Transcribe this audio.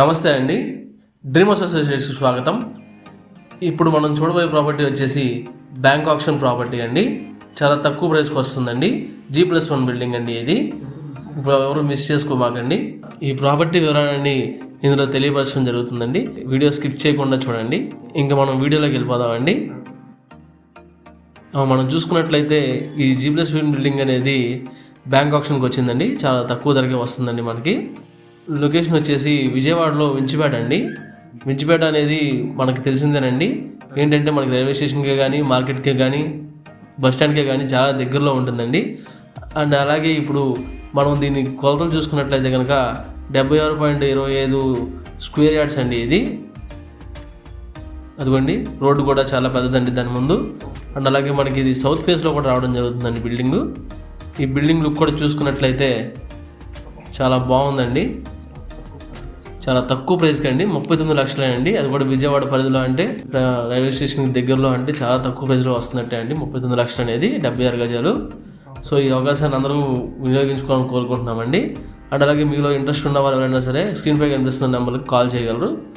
నమస్తే అండి. డ్రీమ్ అసోసియేషన్స్కి స్వాగతం. ఇప్పుడు మనం చూడబోయే ప్రాపర్టీ వచ్చేసి బ్యాంక్ ఆప్షన్ ప్రాపర్టీ అండి. చాలా తక్కువ ప్రైస్కి వస్తుందండి. జీ ప్లస్ వన్ బిల్డింగ్ అండి ఇది. ఇప్పుడు ఎవరు మిస్ చేసుకోమాకండి. ఈ ప్రాపర్టీ వివరాలన్నీ ఇందులో తెలియపరచడం జరుగుతుందండి. వీడియో స్కిప్ చేయకుండా చూడండి. ఇంకా మనం వీడియోలోకి వెళ్ళిపోదామండి. మనం చూసుకున్నట్లయితే ఈ జీ ప్లస్ వన్ బిల్డింగ్ అనేది బ్యాంక్ ఆప్షన్కి వచ్చిందండి. చాలా తక్కువ ధరకే వస్తుందండి మనకి. లొకేషన్ వచ్చేసి విజయవాడలో వించిపేట అండి. వించిపేట అనేది మనకు తెలిసిందేనండి. ఏంటంటే మనకి రైల్వే స్టేషన్కే కానీ మార్కెట్కే కానీ బస్ స్టాండ్కే కానీ చాలా దగ్గరలో ఉంటుందండి. అండ్ అలాగే ఇప్పుడు మనం దీన్ని కొలతలు చూసుకున్నట్లయితే కనుక డెబ్బై ఆరు పాయింట్ ఇరవై ఐదు స్క్వేర్ యార్డ్స్ అండి ఇది. అదిగోండి రోడ్డు కూడా చాలా పెద్దదండి దాని ముందు. అండ్ అలాగే మనకి ఇది సౌత్ ఫేస్లో కూడా రావడం జరుగుతుందండి బిల్డింగు. ఈ బిల్డింగ్ లుక్ కూడా చూసుకున్నట్లయితే చాలా బాగుందండి. చాలా తక్కువ ప్రైస్కి అండి. ముప్పై తొమ్మిది లక్షలే అండి. అది కూడా విజయవాడ పరిధిలో అంటే రైల్వే స్టేషన్ దగ్గరలో అంటే చాలా తక్కువ ప్రైస్లో వస్తున్నట్టే అండి. ముప్పై తొమ్మిది లక్షలు అనేది డెబ్బై ఆరు గజాలు. సో ఈ అవకాశాన్ని అందరూ వినియోగించుకోవాలని కోరుకుంటున్నామండి. అండ్ అలాగే మీలో ఇంట్రెస్ట్ ఉన్న వాళ్ళు ఎవరైనా సరే స్క్రీన్ పై కనిపిస్తున్న నెంబర్కి కాల్ చేయగలరు.